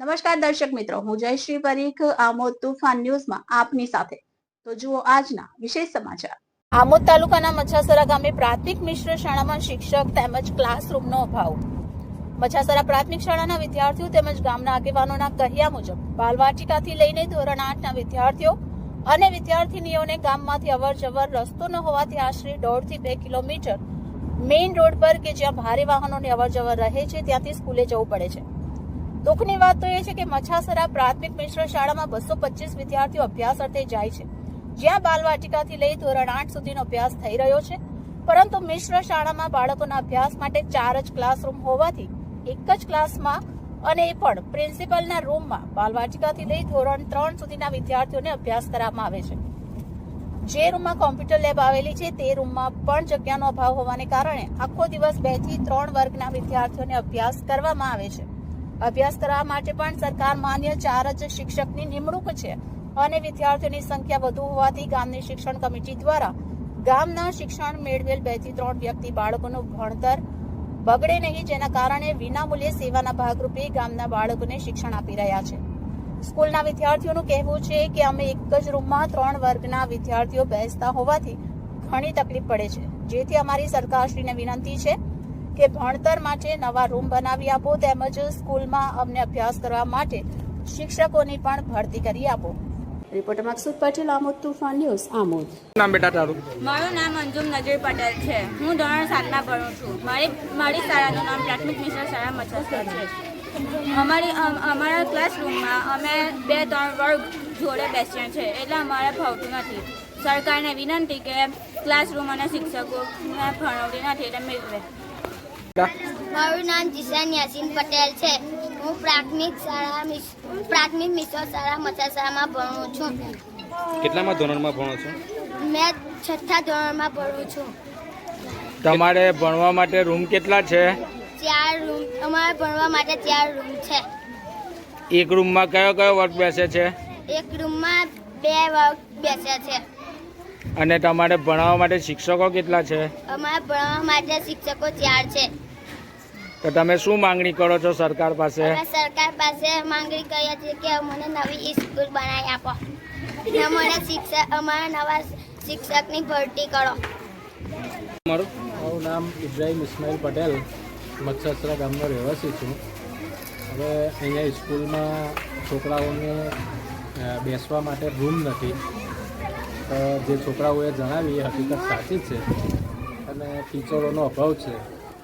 નમસ્કાર દર્શક મિત્રો, હું જયશ્રી પરીખ, આમોદ તુફાન ન્યૂઝમાં આપની સાથે. તો જુઓ આજના વિશેષ સમાચાર. આમોદ તાલુકાના મચ્છાસરા ગામે પ્રાથમિક મિશ્ર શાળામાં શિક્ષક તેમજ ક્લાસરૂમનો અભાવ. મચ્છાસરા પ્રાથમિક શાળાના વિદ્યાર્થીઓ તેમજ ગામના આગેવાનોના કહ્યા મુજબ, બાલવાટિકાથી લઈને ધોરણ આઠના વિદ્યાર્થીઓ અને વિદ્યાર્થીનીઓને ગામમાંથી અવર જવર રસ્તો ન હોવાથી આશરે દોઢથી બે કિલોમીટર મેઇન રોડ પર કે જ્યાં ભારે વાહનોની અવર જવર રહે છે, ત્યાંથી સ્કૂલે જવું પડે છે. દુઃખની વાત તો એ છે કે મચ્છાસરા પ્રાથમિક મિશ્ર શાળામાં બસો પચીસ વિદ્યાર્થીઓ અભ્યાસ અર્થે જાય છે. જ્યાં બાલવાટિકાથી લઈ ધોરણ આઠ સુધીનો અભ્યાસ થઈ રહ્યો છે. પરંતુ મિશ્ર શાળામાં બાળકોના અભ્યાસ માટે ચાર જ ક્લાસરૂમ હોવાથી એક જ ક્લાસમાં અને એ પણ પ્રિન્સિપલના રૂમમાં બાલવાટિકાથી લઈ ધોરણ ત્રણ સુધીના વિદ્યાર્થીઓને અભ્યાસ કરવામાં આવે છે. જે રૂમમાં કોમ્પ્યુટર લેબ આવેલી છે તે રૂમમાં પણ જગ્યાનો અભાવ હોવાને કારણે આખો દિવસ બેથી ત્રણ વર્ગના વિદ્યાર્થીઓને અભ્યાસ કરવામાં આવે છે. અભ્યાસ કરવા માટે પણ સરકાર માન્ય ચાર જ શિક્ષકની નિમણૂક છે અને વિદ્યાર્થીઓની સંખ્યા વધુ હોવાથી ગામની શિક્ષણ કમિટી દ્વારા ગામના શિક્ષણ મેળવેલ બેથી ત્રણ વ્યક્તિ બાળકોનું ભણતર બગડે નહીં, જેના કારણે વિનામૂલ્યે સેવાના ભાગરૂપે ગામના બાળકોને શિક્ષણ આપી રહ્યા છે. સ્કૂલના વિદ્યાર્થીઓનું કહેવું છે કે અમે એક જ રૂમમાં ત્રણ વર્ગના વિદ્યાર્થીઓ બેસતા હોવાથી ઘણી તકલીફ પડે છે. જેથી અમારી સરકારશ્રીને વિનંતી છે કે ભણતર માટે નવા રૂમ બનાવી આપો તેમજ સ્કૂલમાં અમને અભ્યાસ કરવા માટે શિક્ષકોની પણ ભરતી કરી આપો. Reporter Maksud Patel Amod Toofan news Amod. નામ બેટા તારું? મારું નામ અંજુમ નજર પટેલ છે. હું ધોરણ સાતમાં ભણું છું. મારી મારી શાળાનું નામ પ્રાથમિક મિશ્ર શાળા મચ્છર છે. અમારી અમ- અમારા ક્લાસરૂમમાં અમે બે ત્રણ વર્ગ જોડે બેસીએ છીએ. એટલે અમારે ભાવતું નથી. સરકારને વિનંતી કે ક્લાસરૂમ અને શિક્ષકો ભણાવતી નથી એટલે મેળવે મારું નામ જીશાન યાસીન પટેલ છે. હું પ્રાથમિક શાળા પ્રાથમિક મિશ્ર શાળા મચાસામાં ભણું છું. કેટલામાં ધોરણમાં ભણો છો? મેં છઠ્ઠા ધોરણમાં ભણું છું. તમારે ભણવા માટે રૂમ કેટલા છે? ચાર રૂમ અમારે ભણવા માટે ચાર રૂમ છે. એક રૂમમાં કયો કયો વર્ગ બેસે છે? એક રૂમમાં બે વર્ગ બેસ્યા છે. અને તમારે ભણાવવા માટે શિક્ષકો કેટલા છે? અમારે ભણાવવા માટે શિક્ષકો ચાર છે. તો તમે શું માંગણી કરો છો સરકાર પાસે? સરકાર પાસે માંગણી કરીએ છીએ કે અમને નવી સ્કૂલ બનાવી આપો. અને અમને શિક્ષક અમારા નવા શિક્ષકની ભરતી કરો. મારું મારું નામ ઇબ્રાહિમ ઇસ્માઇલ પટેલ. મચ્છસરા ગામનો રહેવાસી છું. હવે અહીંયા સ્કૂલમાં છોકરાઓને બેસવા માટે રૂમ નથી. જે છોકરાઓએ જણાવી એ હકીકત સાચી છે અને ટીચરોનો અભાવ છે.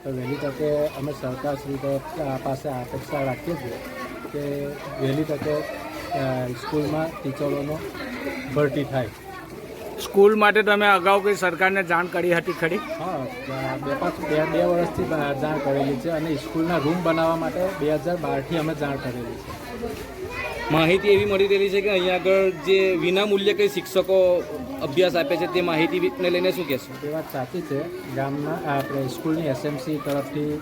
તો વહેલી તકે અમે સરકારશ્રી તરફ પાસે અપેક્ષા રાખીએ છીએ કે વહેલી તકે સ્કૂલમાં ટીચરોનો ભરતી થાય. સ્કૂલ માટે તમે અગાઉ કંઈ સરકારને જાણ કરી હતી ખરી? હા બે પાંચ બે બે વર્ષથી જાણ કરેલી છે અને સ્કૂલના રૂમ બનાવવા માટે બે હજાર બારથી અમે જાણ કરેલી છે. માહિતી એવી મળી રહેલી છે કે અહીંયા આગળ જે વિના મૂલ્યે કંઈ શિક્ષકો અભ્યાસ આપે છે તે માહિતીને લઈને શું કહેશો? એ વાત સાચી છે. ગામના આપણે સ્કૂલની એસએમસી તરફથી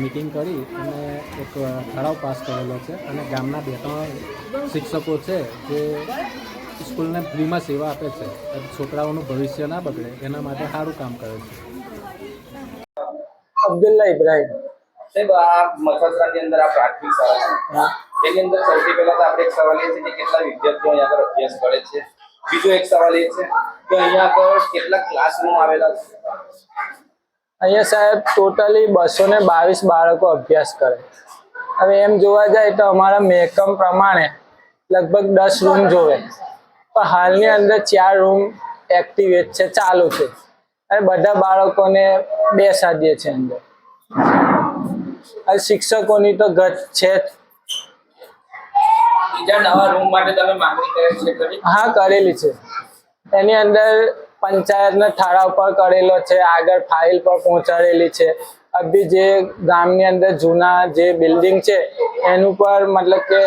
મિટિંગ કરી અને એક ઠરાવ પાસ કરેલો છે અને ગામના બે ત્રણ શિક્ષકો છે જે સ્કૂલને ફ્રીમાં સેવા આપે છે. છોકરાઓનું ભવિષ્ય ના બગડે એના માટે સારું કામ કરે છે. અબ્દુલ્લા ઇબ્રાહિમ સાહેબ આ મથસરાની અંદર આ પ્રાથમિક શાળા તેની અંદર સૌથી પહેલા તો આપણે એક સવાલ એ છે કે કેટલા વિદ્યાર્થીઓ અહીંયા આગળ અભ્યાસ કરે છે? બીજો એક સવાલ એ છે કે અહીંયા આગળ કેટલા ક્લાસરૂમ આવેલા છે? અહીંયા સાહેબ ટોટલી બસો ને બાવીસ બાળકો અભ્યાસ કરે હવે એમ જોવા જાય તો અમારા મેકમ પ્રમાણે લગભગ દસ રૂમ જોવે પણ હાલની અંદર ચાર રૂમ એક્ટિવેટ છે, ચાલુ છે. અને બધા બાળકોને બેસાડીએ છે અંદર. શિક્ષકોની તો ઘટ છે. બીજા નવા રૂમ માટે તમે માંગણી કરેલી છે હા કરેલી છે. એની અંદર પંચાયતના ઠરાવ પર કરેલો છે આગળ ફાઇલ પર પહોંચાડેલી છે. અભી જે ગામની અંદર જૂના જે બિલ્ડિંગ છે એનું પર મતલબ કે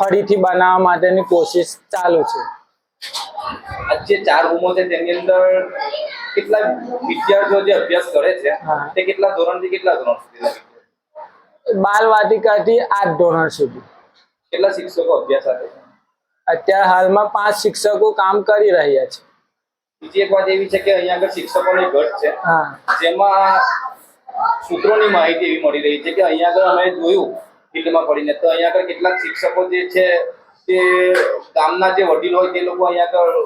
ફરીથી બનાવવા માટેની કોશિશ ચાલુ છે. જે ચાર રૂમો છે તેની અંદર કેટલા વિદ્યાર્થીઓ જે અભ્યાસ કરે છે. તે કેટલા ધોરણથી કેટલા ધોરણ સુધી? બાલ વાટિકાથી આઠ ધોરણ સુધી. કેટલા શિક્ષકો અભ્યાસ આપે છે? અત્યારે હાલમાં પાંચ શિક્ષકો કામ કરી રહ્યા છે. બીજી એક વાત એવી છે કે અહીંયા આગળ શિક્ષકોની ઘટ છે. જેમાં સૂત્રોની માહિતી એવી મળી રહી છે કે અહીંયા આગળ અમે જોયું ફિલ્ડમાં પડીને તો અહીંયા આગળ કેટલાક શિક્ષકો જે છે તે ગામના જે વડીલ હોય તે લોકો અહીંયા આગળ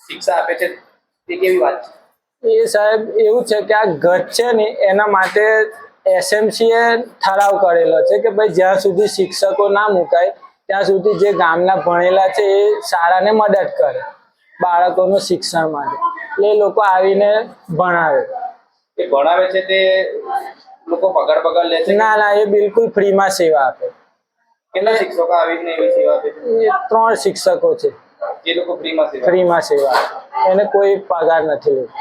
શિક્ષા આપે છે. તે કેવી વાત છે? એ સાહેબ એવું છે કે આ ઘટ છે ને એના માટે એસએમસીએ એ ઠરાવ કરેલો છે કે ભાઈ જ્યાં સુધી શિક્ષકો ના મુકાય ત્યાં સુધી જે ગામના ભણેલા છે એ શાળાને મદદ કરે બાળકોનું શિક્ષણ માટે. એટલે એ લોકો આવીને ભણાવે. એ ભણાવે છે તે લોકો પગાર પગાર લે છે? ના ના એ બિલકુલ ફ્રીમાં સેવા આપે. કેટલા શિક્ષકો આવીને એવી સેવા આપે છે? ત્રણ શિક્ષકો છે. એ લોકો ફ્રીમાં સેવા ફ્રીમાં સેવા એને કોઈ પગાર નથી લેતો.